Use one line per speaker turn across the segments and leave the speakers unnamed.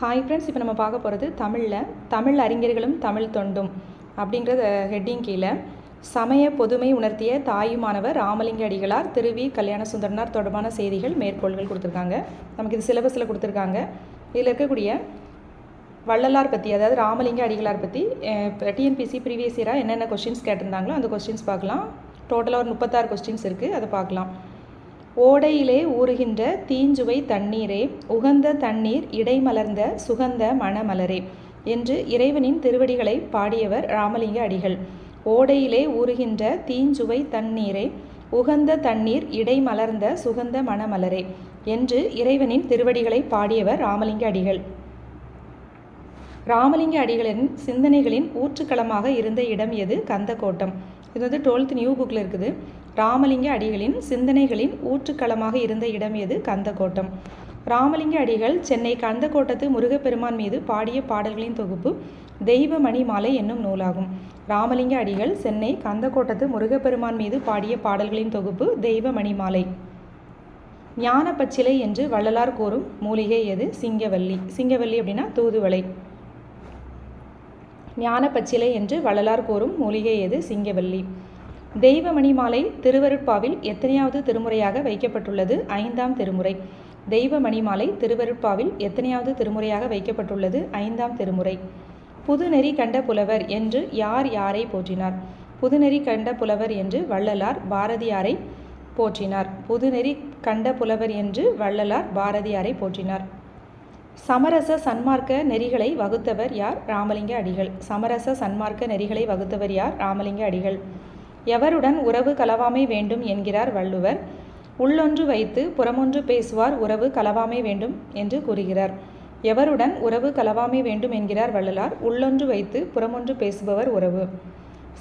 Hi friends இப்போ நம்ம பார்க்க போகிறது தமிழில். தமிழ் அறிஞர்களும் தமிழ் தொண்டும் அப்படிங்கிறத ஹெட்டிங் கீழே. சமய பொதுமை உணர்த்திய தாயுமானவர் ராமலிங்க அடிகளார் திருவி கல்யாண சுந்தரனார் தொடர்பான செய்திகள் மேற்கோள்கள் கொடுத்துருக்காங்க. நமக்கு இது சிலபஸில் கொடுத்துருக்காங்க. இதில் இருக்கக்கூடிய வள்ளலார் பற்றி அதாவது ராமலிங்க அடிகளார் பற்றி டிஎன்பிசி ப்ரீவியஸ் இயராக என்னென்ன கொஸ்டின்ஸ் கேட்டிருந்தாங்களோ அந்த கொஸ்டின்ஸ் பார்க்கலாம். டோட்டலாக ஒரு முப்பத்தாறு கொஸ்டின்ஸ் இருக்குது அதை பார்க்கலாம். ஓடையிலே ஊறுகின்ற தீஞ்சுவை தண்ணீரே உகந்த தண்ணீர் இடைமலர்ந்த சுகந்த மணமலரே என்று இறைவனின் திருவடிகளை பாடியவர் ராமலிங்க அடிகள். ஓடையிலே ஊறுகின்ற தீஞ்சுவை தண்ணீரே உகந்த தண்ணீர் இடைமலர்ந்த சுகந்த மணமலரே என்று இறைவனின் திருவடிகளை பாடியவர் ராமலிங்க அடிகள். ராமலிங்க அடிகளின் சிந்தனைகளின் ஊற்றுக்களமாக இருந்த இடம் எது? கந்தக்கோட்டம். இது வந்து டுவெல்த் நியூ புக்கில் இருக்குது. ராமலிங்க அடிகளின் சிந்தனைகளின் ஊற்றுக்களமாக இருந்த இடம் எது? கந்தக்கோட்டம் ராமலிங்க அடிகள் சென்னை கந்தக்கோட்டத்து முருகப்பெருமான் மீது பாடிய பாடல்களின் தொகுப்பு தெய்வமணி மாலை என்னும் நூலாகும். ராமலிங்க அடிகள் சென்னை கந்தக்கோட்டத்து முருகப்பெருமான் மீது பாடிய பாடல்களின் தொகுப்பு தெய்வமணி மாலை. ஞான பச்சிலை என்று வள்ளலார் கூறும் மூலிகை எது? சிங்கவல்லி. சிங்கவல்லி அப்படின்னா தூதுவளை. ஞான பச்சிலை என்று வள்ளலார் கூறும் மூலிகை எது? சிங்கவல்லி. தெய்வமணி மாலை திருவருட்பாவில் எத்தனையாவது திருமுறையாக வைக்கப்பட்டுள்ளது? ஐந்தாம் திருமுறை. தெய்வமணி மாலை திருவருட்பாவில் எத்தனையாவது திருமுறையாக வைக்கப்பட்டுள்ளது? ஐந்தாம் திருமுறை. புதுநெறி கண்ட புலவர் என்று யார் யாரை போற்றினார்? புதுநெறி கண்ட புலவர் என்று வள்ளலார் பாரதியாரை போற்றினார். புதுநெறி கண்ட புலவர் என்று வள்ளலார் பாரதியாரை போற்றினார். சமரச சன்மார்க்க நெறிகளை வகுத்தவர் யார்? ராமலிங்க அடிகள். சமரச சன்மார்க்க நெறிகளை வகுத்தவர் யார்? ராமலிங்க அடிகள். எவருடன் உறவு கலவாமை வேண்டும் என்கிறார் வள்ளுவர். உள்ளொன்று வைத்து புறமொன்று பேசுவார் உறவு கலவாமை வேண்டும் என்று கூறுகிறார். எவருடன் உறவு கலவாமை வேண்டும் என்கிறார் வள்ளலார். உள்ளொன்று வைத்து புறமொன்று பேசுபவர் உறவு.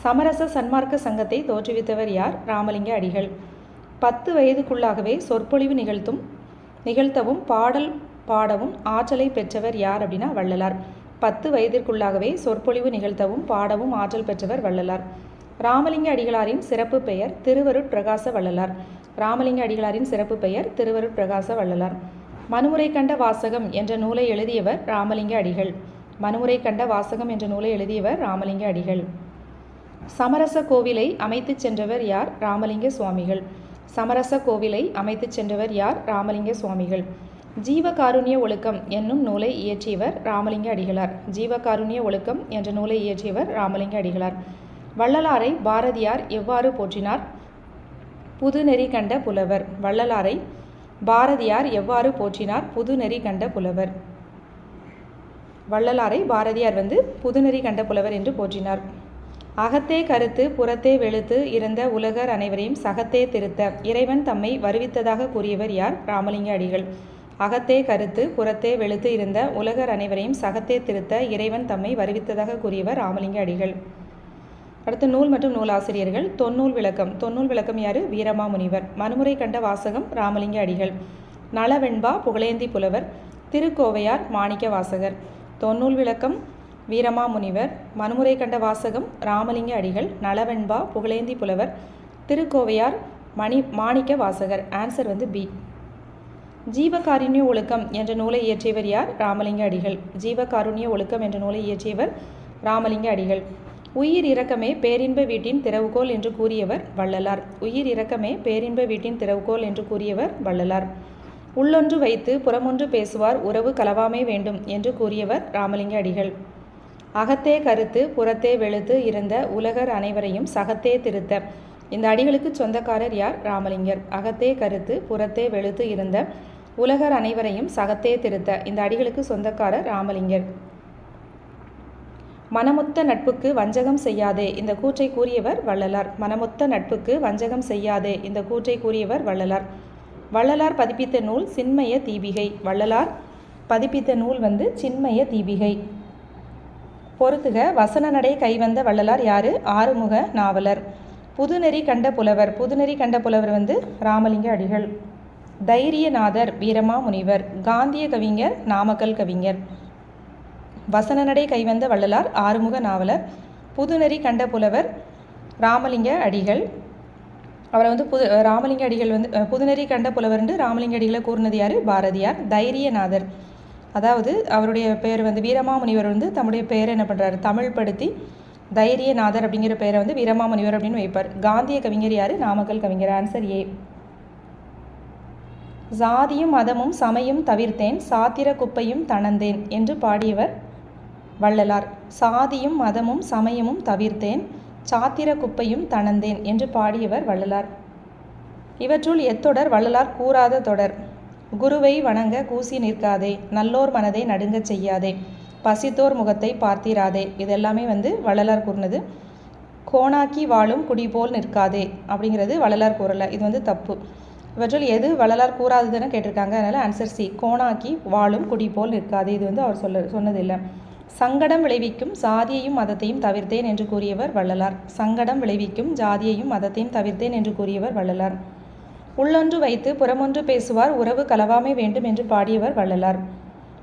சமரச சன்மார்க்க சங்கத்தை தோற்றுவித்தவர் யார்? ராமலிங்க அடிகள். பத்து வயதுக்குள்ளாகவே சொற்பொழிவு நிகழ்த்தும் நிகழ்த்தவும் பாடல் பாடவும் ஆற்றலை பெற்றவர் யார் அப்படின்னா வள்ளலார். பத்து வயதிற்குள்ளாகவே சொற்பொழிவு நிகழ்த்தவும் பாடவும் ஆற்றல் பெற்றவர் வள்ளலார். ராமலிங்க அடிகளாரின் சிறப்பு பெயர் திருவருட் பிரகாச வள்ளலார் ராமலிங்க அடிகளாரின் சிறப்பு பெயர் திருவருட் பிரகாச வள்ளலார் மனுமுறை கண்ட வாசகம் என்ற நூலை எழுதியவர் ராமலிங்க அடிகள். மனுமுறை கண்ட வாசகம் என்ற நூலை எழுதியவர் ராமலிங்க அடிகள். சமரச கோவிலை அமைத்து சென்றவர் யார்? ராமலிங்க சுவாமிகள். சமரச கோவிலை அமைத்து சென்றவர் யார்? ராமலிங்க சுவாமிகள். ஜீவகாருண்ய ஒழுக்கம் என்னும் நூலை இயற்றியவர் ராமலிங்க அடிகளார். ஜீவகாருண்ய ஒழுக்கம் என்ற நூலை இயற்றியவர் ராமலிங்க அடிகளார். வள்ளலாரை பாரதியார் எவ்வாறு போற்றினார்? புதுநெறி கண்ட புலவர். வள்ளலாரை பாரதியார் எவ்வாறு போற்றினார்? புதுநெறி கண்ட புலவர். வள்ளலாரை பாரதியார் வந்து புதுநெறி கண்ட புலவர் என்று போற்றினார். அகத்தே கருத்து புறத்தே வெளுத்து இருந்த உலகர் அனைவரையும் சகத்தே திருத்த இறைவன் தம்மை வருவித்ததாக கூறியவர் யார்? ராமலிங்க அடிகள். அகத்தே கருத்து புறத்தே வெளுத்து இருந்த உலகர் அனைவரையும் சகத்தே திருத்த இறைவன் தம்மை வருவித்ததாக கூறியவர் ராமலிங்க அடிகள். அடுத்து நூல் மற்றும் நூலாசிரியர்கள் தொன்னூல் விளக்கம். தொன்னூல் விளக்கம் யாரு? வீரமா முனிவர் மனுமுறை கண்ட வாசகம் ராமலிங்க அடிகள். நலவெண்பா புகழேந்தி புலவர். திருக்கோவையார் மாணிக்க வாசகர். தொன்னூல் விளக்கம் வீரமா முனிவர் மனுமுறை கண்ட வாசகம் ராமலிங்க அடிகள். நலவெண்பா புகழேந்தி புலவர். திருக்கோவையார் மணி மாணிக்க வாசகர். ஆன்சர் வந்து பி ஜீவகாருண்ய ஒழுக்கம் என்ற நூலை இயற்றியவர் யார்? ராமலிங்க அடிகள். ஜீவகாருண்ய ஒழுக்கம் என்ற நூலை இயற்றியவர் ராமலிங்க அடிகள். உயிர் இரக்கமே பேரின்ப வீட்டின் திறவுகோல் என்று கூறியவர் வள்ளலார். உயிர் இரக்கமே பேரின்ப வீட்டின் திறவுகோல் என்று கூறியவர் வள்ளலார். உள்ளொன்று வைத்து புறமொன்று பேசுவார் உறவு கலவாமே வேண்டும் என்று கூறியவர் ராமலிங்க அடிகள். அகத்தே கருத்து புறத்தே வெளுத்து இருந்த உலகர் அனைவரையும் சகத்தே திருத்த. இந்த அடிகளுக்கு சொந்தக்காரர் யார்? ராமலிங்கர். அகத்தே கருத்து புறத்தே வெளுத்து இருந்த உலகர் அனைவரையும் சகத்தே திருத்த. இந்த அடிகளுக்கு சொந்தக்காரர் ராமலிங்கர். மனமொத்த நட்புக்கு வஞ்சகம் செய்யாதே. இந்த கூற்றை கூறியவர் வள்ளலார். மனமொத்த நட்புக்கு வஞ்சகம் செய்யாதே. இந்த கூற்றை கூறியவர் வள்ளலார். வள்ளலார் பதிப்பித்த நூல் சின்மய தீபிகை. வள்ளலார் பதிப்பித்த நூல் வந்து சின்மய தீபிகை. பொறுத்துக வசன நடை கைவந்த வள்ளலார் யாரு? ஆறுமுக நாவலர். புதுநெறி கண்ட புலவர். புதுநெறி கண்ட புலவர் வந்து ராமலிங்க அடிகள். தைரியநாதர் வீரமா முனிவர் காந்திய கவிஞர் நாமக்கல் கவிஞர். வசனநடை கைவந்த வள்ளலார் ஆறுமுக நாவலர் புதுநெறி கண்ட புலவர் ராமலிங்க அடிகள். அவரை வந்து புது ராமலிங்க அடிகள் வந்து புதுநெறி கண்ட புலவர் ராமலிங்க அடிகளை கூர்ந்தது யார்? பாரதியார் தைரியநாதர். அதாவது அவருடைய பெயர் வந்து வீரமாமுனிவர் வந்து தம்முடைய பெயரை என்ன பண்ணுறாரு தமிழ் படுத்தி தைரியநாதர் அப்படிங்கிற பெயரை வந்து வீரமாமுனிவர் அப்படின்னு வைப்பார். காந்திய கவிஞர் யார்? நாமக்கல் கவிஞர். ஆன்சர் ஏ சாதியும் மதமும் சமையும் தவிர்த்தேன் சாத்திர குப்பையும் தணந்தேன் என்று பாடியவர் வள்ளலார் சாதியும் மதமும் சமயமும் தவிர்த்தேன் சாத்திர குப்பையும் தணந்தேன் என்று பாடியவர் வள்ளலார். இவற்றுள் எத்தொடர் வள்ளலார் கூறாத தொடர். குருவை வணங்க கூசி நிற்காதே நல்லோர் மனதை நடுங்கச் செய்யாதே பசித்தோர் முகத்தை பார்த்திராதே இதெல்லாமே வந்து வள்ளலார் கூறினது. கோணாக்கி வாழும் குடி போல் நிற்காதே அப்படிங்கிறது வள்ளலார் கூறலை இது வந்து தப்பு. இவற்றில் எது வள்ளலார் கூறாததுன்னு கேட்டிருக்காங்க அதனால் ஆன்சர் சி கோணாக்கி வாழும் குடி போல் நிற்காதே இது வந்து அவர் சொல்ல சொன்னதில்லை. சங்கடம் விளைவிக்கும் சாதியையும் மதத்தையும் தவிர்த்தேன் என்று கூறியவர் வள்ளலார். சங்கடம் விளைவிக்கும் ஜாதியையும் மதத்தையும் தவிர்த்தேன் என்று கூறியவர் வள்ளலார். உள்ளொன்று வைத்து புறமொன்று பேசுவார் உறவு கலவாமை வேண்டும் என்று பாடியவர் வள்ளலார்.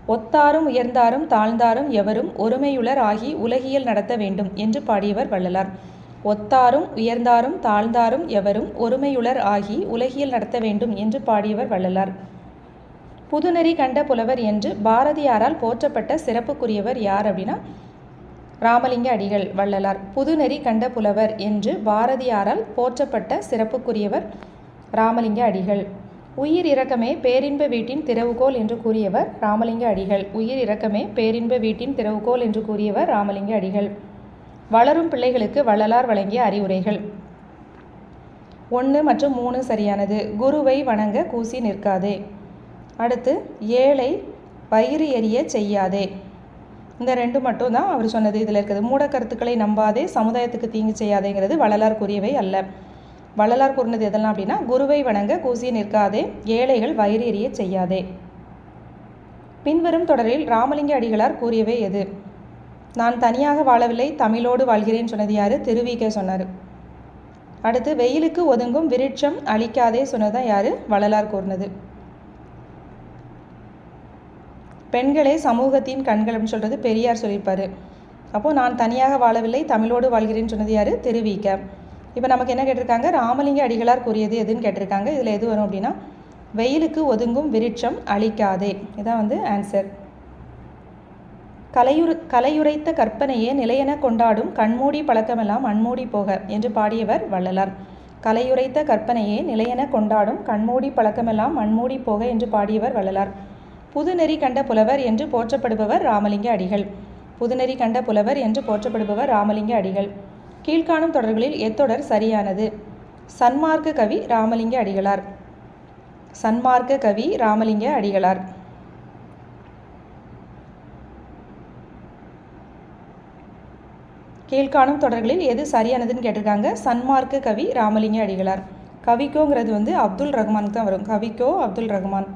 ஒத்தாரும் உயர்ந்தாரும் தாழ்ந்தாரும் எவரும் ஒருமையுளர் ஆகி உலகியல் நடத்த வேண்டும் என்று பாடியவர் வள்ளலார். ஒத்தாரும் உயர்ந்தாரும் தாழ்ந்தாரும் எவரும் ஒருமையுளர் ஆகி உலகியல் நடத்த வேண்டும் என்று பாடியவர் வள்ளலார். புதுநெறி கண்ட புலவர் என்று பாரதியாரால் போற்றப்பட்ட சிறப்புக்குரியவர் யார் அப்படின்னா ராமலிங்க அடிகள் வள்ளலார். புதுநெறி கண்ட புலவர் என்று பாரதியாரால் போற்றப்பட்ட சிறப்புக்குரியவர் ராமலிங்க அடிகள். உயிர் இரக்கமே பேரின்ப வீட்டின் திறவுகோல் என்று கூறியவர் ராமலிங்க அடிகள். உயிர் இரக்கமே பேரின்ப வீட்டின் திறவுகோல் என்று கூறியவர் ராமலிங்க அடிகள். வளரும் பிள்ளைகளுக்கு வள்ளலார் வழங்கிய அறிவுரைகள். ஒன்று மற்றும் மூணு சரியானது. குருவை வணங்க கூசி நிற்காதே. அடுத்து ஏழை வயிறு எரிய செய்யாதே. இந்த ரெண்டு மட்டும் தான் அவர் சொன்னது. இதில் இருக்குது மூட கருத்துக்களை நம்பாதே சமுதாயத்துக்கு தீங்கு செய்யாதேங்கிறது வள்ளலார் கூறியவை அல்ல. வள்ளலார் கூறினது எதெல்லாம் அப்படின்னா குருவை வணங்க கூசி நிற்காதே ஏழைகள் வயிறு எரிய செய்யாதே. பின்வரும் தொடரில் ராமலிங்க அடிகளார் கூறியவை எது? நான் தனியாக வாழவில்லை தமிழோடு வாழ்கிறேன் சொன்னது யார்? திருவிக சொன்னார். அடுத்து வெயிலுக்கு ஒதுங்கும் விருட்சம் அழிக்காதே சொன்னதான் யார்? வள்ளலார் கூறினது. பெண்களே சமூகத்தின் கண்கள் அப்படின்னு சொல்கிறது பெரியார் சொல்லியிருப்பார். அப்போது நான் தனியாக வாழவில்லை தமிழோடு வாழ்கிறேன்னு சொன்னது யார்? தெரிவிக்க இப்போ நமக்கு என்ன கேட்டிருக்காங்க? ராமலிங்க அடிகளார் கூறியது எதுன்னு கேட்டிருக்காங்க. இதில் எது வரும் அப்படின்னா வெயிலுக்கு ஒதுங்கும் விருட்சம் அழிக்காதே. இதான் வந்து ஆன்சர் கலையுறு கலையுரைத்த கற்பனையே நிலையென கொண்டாடும் கண்மூடி பழக்கமெல்லாம் அன்மூடி போக என்று பாடியவர் வள்ளலார். கலையுரைத்த கற்பனையே நிலையென கொண்டாடும் கண்மூடி பழக்கமெல்லாம் மண்மூடி போக என்று பாடியவர் வள்ளலார். புதுநெறி கண்ட புலவர் என்று போற்றப்படுபவர் ராமலிங்க அடிகள். புதுநெறி கண்ட புலவர் என்று போற்றப்படுபவர் ராமலிங்க அடிகள். கீழ்காணும் தொடர்களில் எத்தொடர் சரியானது. சன்மார்க்க கவி ராமலிங்க அடிகளார். சன்மார்க்க கவி ராமலிங்க அடிகளார். கீழ்காணும் தொடர்களில் எது சரியானதுன்னு கேட்டிருக்காங்க. சன்மார்க்க கவி ராமலிங்க அடிகளார். கவிக்கோங்கிறது வந்து அப்துல் ரஹ்மானுக்கு தான் வரும். கவிக்கோ அப்துல் ரஹ்மான்.